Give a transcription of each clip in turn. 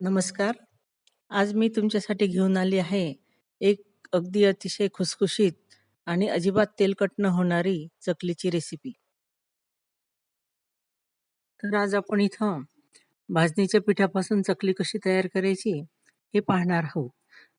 नमस्कार. आज मी तुमच्यासाठी घेऊन आली आहे एक अगदी अतिशय खुसखुशीत आणि अजिबात तेलकट न होणारी चकलीची रेसिपी. तर आज आपण इथं भाजणीच्या पिठापासून चकली कशी तयार करायची हे पाहणार आहोत.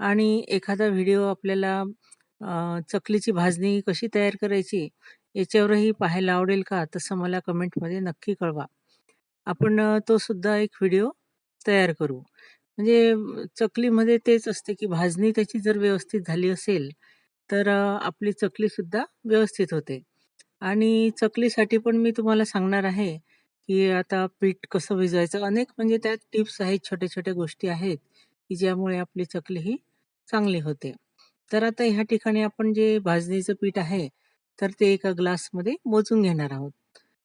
आणि एखादा व्हिडिओ आपल्याला चकलीची भाजणी कशी तयार करायची याच्यावरही पाहायला आवडेल का? तसं मला कमेंटमध्ये नक्की कळवा. आपण तो सुद्धा एक व्हिडिओ तयार करू. म्हणजे चकलीमध्ये तेच असते, की भाजणी त्याची जर व्यवस्थित झाली असेल, तर आपली चकलीसुद्धा व्यवस्थित होते. आणि चकलीसाठी पण मी तुम्हाला सांगणार आहे, की आता पीठ कसं भिजवायचं. अनेक म्हणजे त्यात टिप्स आहेत, छोट्या-छोट्या गोष्टी आहेत, की ज्यामुळे आपली चकली ही चांगली होते. तर आता ह्या ठिकाणी आपण जे भाजणीचं पीठ आहे, तर ते एका ग्लासमध्ये मोजून घेणार आहोत.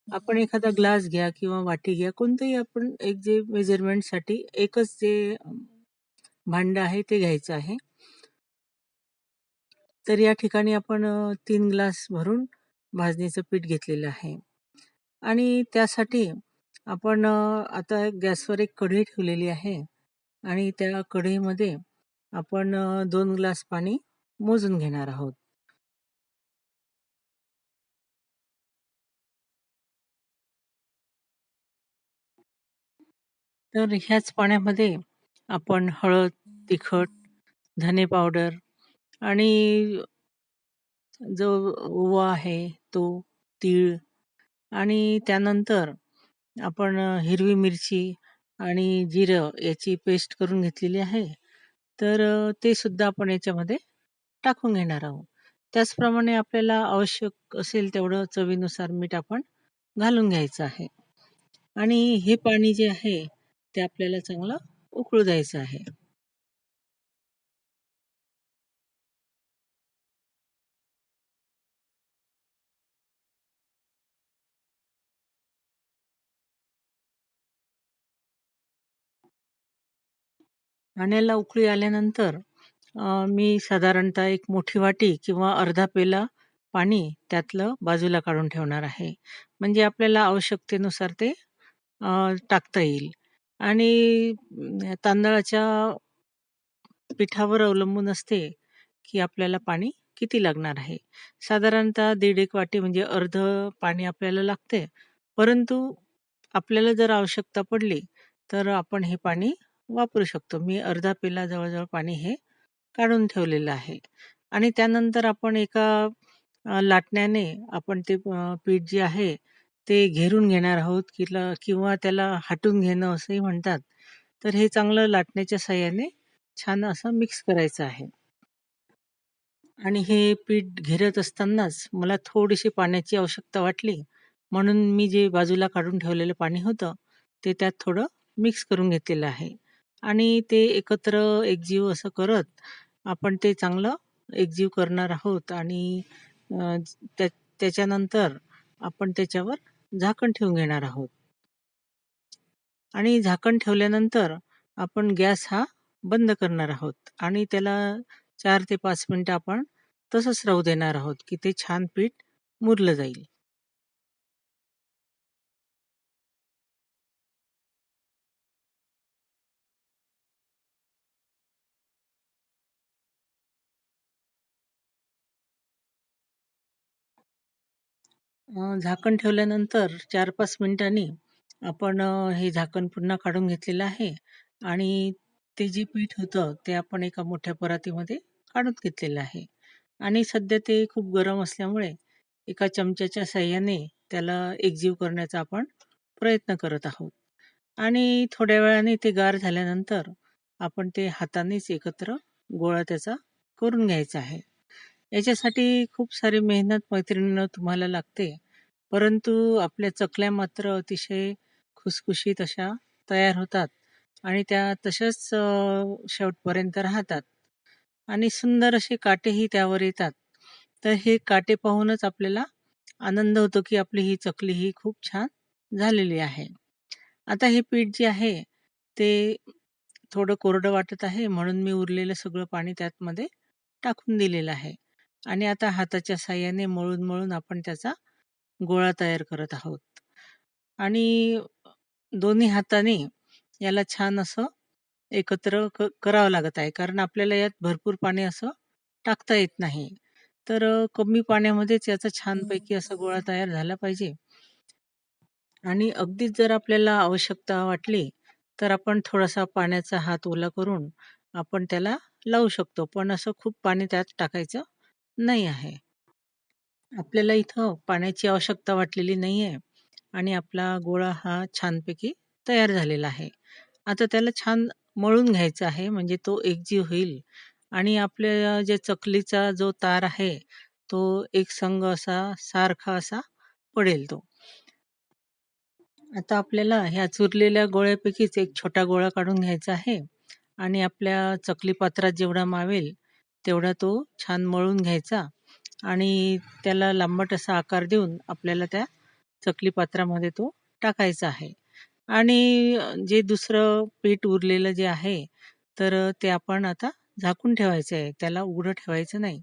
आपण एखादा ग्लास घ्या किंवा वाटी घ्या, कोणतंही आपण एक जे मेजरमेंटसाठी एकच जे भांड भांडं आहे ते घ्यायचं आहे. तर या ठिकाणी आपण अ, 3 ग्लास भरून भाजणीचं पीठ घेतलेलं आहे. आणि त्यासाठी आपण अ, आता गॅसवर एक कढई ठेवलेली आहे आणि त्या कढईमध्ये आपण अ, 2 ग्लास पाणी मोजून घेणार आहोत. तर ह्याच पाण्यामध्ये आपण हळद, तिखट, धने पावडर आणि जो ओवा आहे तो, तीळ आणि त्यानंतर आपण हिरवी मिरची आणि जिरं याची पेस्ट करून घेतलेली आहे. तर अ, ते सुद्धा आपण याच्यामध्ये टाकून घेणार आहोत. त्याचप्रमाणे आपल्याला आवश्यक असेल तेवढं चवीनुसार मीठ आपण घालून घ्यायचं आहे. आणि हे पाणी जे आहे, ते आपल्याला चांगलं उकळू द्यायचं आहे. पाण्याला उकळी आल्यानंतर मी साधारणतः एक मोठी वाटी किंवा अर्धा पेला पाणी त्यातलं बाजूला काढून ठेवणार आहे. म्हणजे आपल्याला आवश्यकतेनुसार ते टाकता येईल. आणि तांदळाच्या पिठावर अवलंबून असते, की आपल्याला पाणी किती लागणार आहे. साधारणतः दीड एक वाटी म्हणजे अर्धं पाणी आपल्याला लागते. परंतु आपल्याला जर आवश्यकता पडली, तर आपण हे पाणी वापरू शकतो. मी अर्धा पेला जवळ-जवळ पाणी हे काढून ठेवलेलं आहे. आणि त्यानंतर आपण एका अ, लाटण्याने आपण ते अ, पीठ जे आहे, ते घेरून घेणार आहोत किला किंवा त्याला हटून घेणं असंही म्हणतात. तर हे चांगलं लाटण्याच्या साह्याने छान असं मिक्स करायचं आहे. आणि हे पीठ घेरत असतानाच मला थोडीशी पाण्याची आवश्यकता वाटली, म्हणून मी जे बाजूला काढून ठेवलेलं पाणी होतं, ते त्यात थोडं मिक्स करून घेतलेलं आहे. आणि ते एकत्र एकजीव असं करत आपण ते चांगलं एकजीव करणार आहोत आणि त्या त्याच्यानंतर आपण त्याच्यावर झाकण ठेवून घेणार आहोत. आणि झाकण ठेवल्यानंतर आपण गॅस हा बंद करणार आहोत आणि त्याला चार ते पाच मिनटं आपण तसंच राहू देणार आहोत, की ते छान पीठ मुरलं जाईल. अ, झाकण ठेवल्यानंतर 4-5 मिनिटांनी आपण अ, हे झाकण पुन्हा काढून घेतलेलं आहे आणि ते जे पीठ होतं, ते आपण एका मोठ्या परातीमध्ये काढून घेतलेलं आहे. आणि सध्या ते खूप गरम असल्यामुळे एका चमच्याच्या साहाय्याने त्याला एकजीव करण्याचा आपण प्रयत्न करत आहोत. आणि थोड्या वेळाने ते गार झाल्यानंतर आपण ते हातानेच एकत्र गोळा त्याचा करून घ्यायचा आहे. याच्यासाठी खूप सारी मेहनत मैत्रिणींनो तुम्हाला लागते. परंतु आपल्या चकल्या मात्र अतिशय खुसखुशीत अशा तयार होतात आणि त्या तशाच अ, शेवटपर्यंत राहतात आणि सुंदर असे काटेही त्यावर येतात. तर हे काटे पाहूनच आपल्याला आनंद होतो, की आपली ही चकली ही खूप छान झालेली आहे. आता हे पीठ जे आहे, ते थोडं कोरडं वाटत आहे, म्हणून मी उरलेलं सगळं पाणी त्यातमध्ये टाकून दिलेलं आहे. आणि आता हाताच्या साहाय्याने मळून-मळून आपण त्याचा गोळा तयार करत आहोत. आणि दोन्ही हाताने याला छान असं एकत्र क करावं लागत आहे. कारण आपल्याला यात भरपूर पाणी असं टाकता येत नाही. तर अ, कमी पाण्यामध्येच याचा छानपैकी असा गोळा तयार झाला पाहिजे. आणि अगदीच जर आपल्याला आवश्यकता वाटली, तर आपण थोडासा पाण्याचा हात ओला करून आपण त्याला लावू शकतो. पण असं खूप पाणी त्यात टाकायचं नाही आहे. आपल्याला इथं पाण्याची आवश्यकता वाटलेली नाहीये आणि आपला गोळा हा छानपैकी तयार झालेला आहे. आता त्याला छान मळून घ्यायचं आहे म्हणजे तो एकजीव होईल आणि आपल्या जे चकलीचा जो तार आहे, तो एकसंग असा सारखा असा पडेल तो. आता आपल्याला ह्या चुरलेल्या गोळ्यापैकीच एक छोटा गोळा काढून घ्यायचा आहे आणि आपल्या चकली पात्रात जेवढा मावेल तेवढा तो छान मळून घ्यायचा आणि त्याला लांबट असा आकार देऊन आपल्याला त्या चकली पात्रामध्ये तो टाकायचा आहे. आणि जे दुसरं पीठ उरलेलं जे आहे, तर ते आपण आता झाकून ठेवायचं आहे. त्याला उघडं ठेवायचं नाही.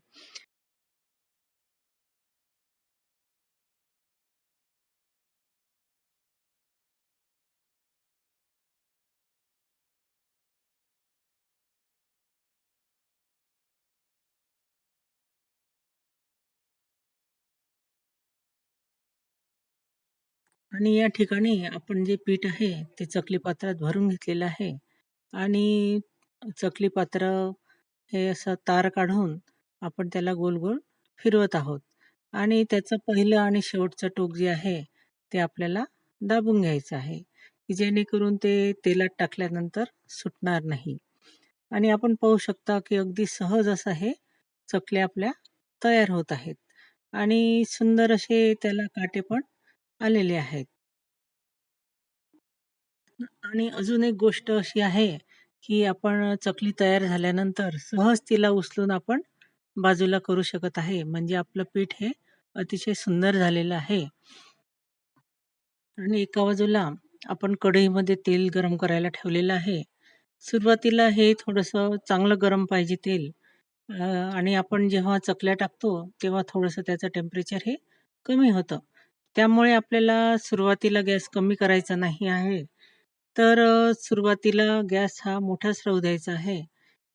आणि या ठिकाणी आपण जे पीठ आहे, ते चकली पात्रात भरून घेतलेलं आहे. आणि चकली पात्र हे असं तार काढून आपण त्याला गोल-गोल फिरवत आहोत. आणि त्याचं पहिलं आणि शेवटचं टोक जे आहे, ते आपल्याला दाबून घ्यायचं आहे, की जेणेकरून ते तेलात टाकल्यानंतर सुटणार नाही. आणि आपण पाहू शकता, की अगदी सहज असं हे चकल्या आपल्या तयार होत आहेत. आणि सुंदर असे त्याला काटे पण आलेले आहेत. आणि अजून एक गोष्ट अशी आहे, की आपण चकली तयार झाल्यानंतर सहज तिला उचलून आपण बाजूला करू शकत आहे. म्हणजे आपलं पीठ हे अतिशय सुंदर झालेलं आहे. आणि एका बाजूला आपण कढईमध्ये तेल गरम करायला ठेवलेलं आहे. सुरुवातीला हे थोडंसं चांगलं गरम पाहिजे तेल अ, आणि आपण जेव्हा चकल्या टाकतो, तेव्हा थोडंसं त्याचं टेम्परेचर हे कमी होतं. त्यामुळे आपल्याला सुरुवातीला गॅस कमी करायचा नाही आहे. तर अ, सुरुवातीला गॅस हा मोठाच राहू द्यायचा आहे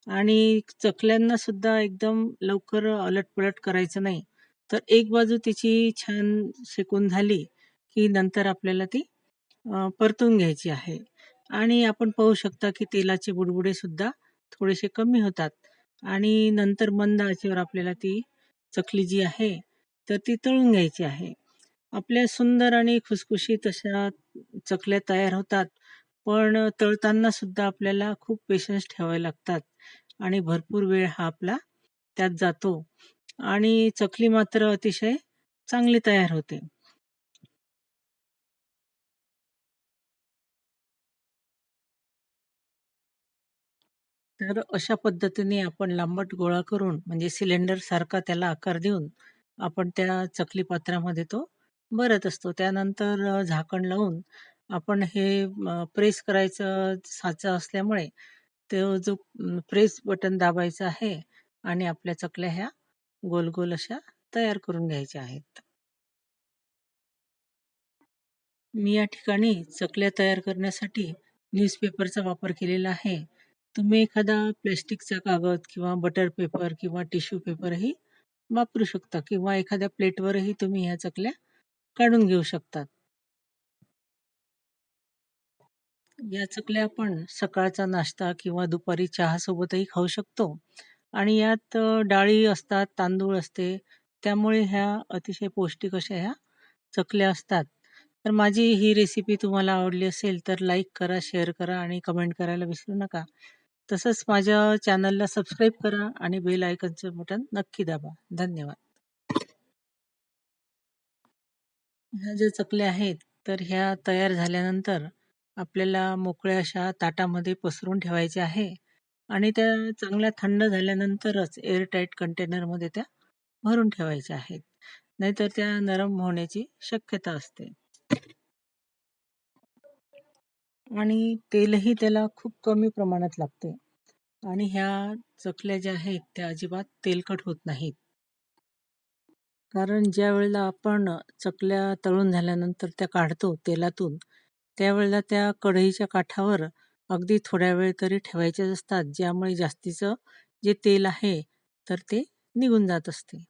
आणि चकल्यांना सुद्धा एकदम लवकर अलट-पलट करायचं नाही. तर एक बाजू तिची छान शेकून झाली, की नंतर आपल्याला ती अ, परतून घ्यायची आहे आणि आपण पाहू शकता, की तेलाचे बुडबुडे सुद्धा थोडेसे कमी होतात आणि नंतर मंद आचेवर आपल्याला ती चकली जी आहे, तर ती तळून घ्यायची आहे. आपल्या सुंदर आणि खुसखुशीत अशा चकल्या तयार होतात. पण अ, तळताना सुद्धा आपल्याला खूप पेशन्स ठेवावे लागतात आणि भरपूर वेळ हा आपला त्यात जातो आणि चकली मात्र अतिशय चांगली तयार होते. तर अशा पद्धतीने आपण लांबट गोळा करून म्हणजे सिलेंडरसारखा त्याला आकार देऊन आपण त्या चकली पात्रामध्ये तो भरत असतो. त्यानंतर अ, झाकण लावून आपण हे प्रेस करायचं साचा असल्यामुळे तो जो प्रेस बटन दाबायचं आहे आणि आपल्या चकल्या ह्या गोल-गोल अशा तयार करून घ्यायच्या आहेत. मी या ठिकाणी चकल्या तयार करण्यासाठी न्यूजपेपरचा वापर केलेला आहे. तुम्ही एखादा प्लास्टिकचा कागद किंवा बटर पेपर किंवा टिश्यू पेपरही वापरू शकता किंवा एखाद्या प्लेटवरही तुम्ही ह्या चकल्या काढून घेऊ शकतात. या चकल्या आपण सकाळचा नाश्ता किंवा दुपारी चहासोबतही खाऊ शकतो आणि यात अ, डाळी असतात, तांदूळ असते. त्यामुळे ह्या अतिशय पौष्टिक अशा ह्या चकल्या असतात. तर माझी ही रेसिपी तुम्हाला आवडली असेल तर लाईक करा, शेअर करा आणि कमेंट करायला विसरू नका. तसंच माझ्या चॅनलला सबस्क्राईब करा आणि बेल आयकॉनचं बटन नक्की दाबा. धन्यवाद. ह्या ज्या चकल्या आहेत, तर ह्या तयार झाल्यानंतर आपल्याला मोकळ्या अशा ताटामध्ये पसरून ठेवायच्या आहे आणि त्या चांगल्या थंड झाल्यानंतरच एअरटाईट कंटेनरमध्ये त्या भरून ठेवायच्या आहेत. नाहीतर त्या नरम होण्याची शक्यता असते. आणि तेलही त्याला खूप कमी प्रमाणात लागते आणि ह्या चकल्या ज्या आहेत, त्या अजिबात तेलकट होत नाहीत. कारण ज्यावेळेला आपण चकल्या तळून झाल्यानंतर त्या काढतो तेलातून, त्यावेळेला त्या कढईच्या काठावर अगदी थोड्या वेळ तरी ठेवायच्याच असतात ज्यामुळे जास्तीचं जे तेल आहे तर ते निघून जात असते.